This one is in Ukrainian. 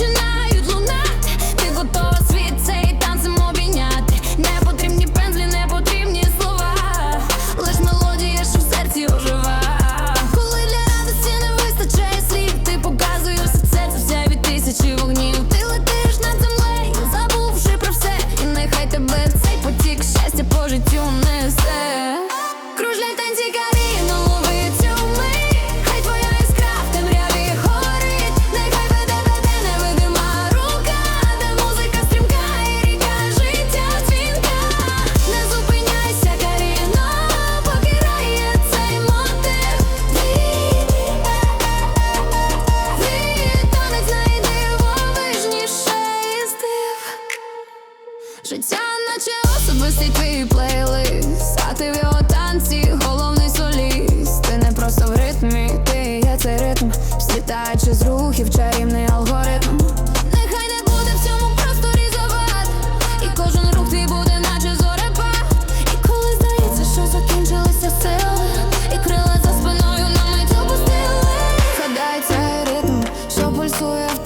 you Життя, наче особистий твій плейлист, а ти в його танці, головний соліст. Ти не просто в ритмі, ти є цей ритм, злітаючи з рухів, чарівний алгоритм. Нехай не буде в цьому просто і кожен рух твій буде, наче зорепа. І коли здається, що закінчилися сили, і крила за спиною на мить опустили. Хадай цей ритм, що пульсує в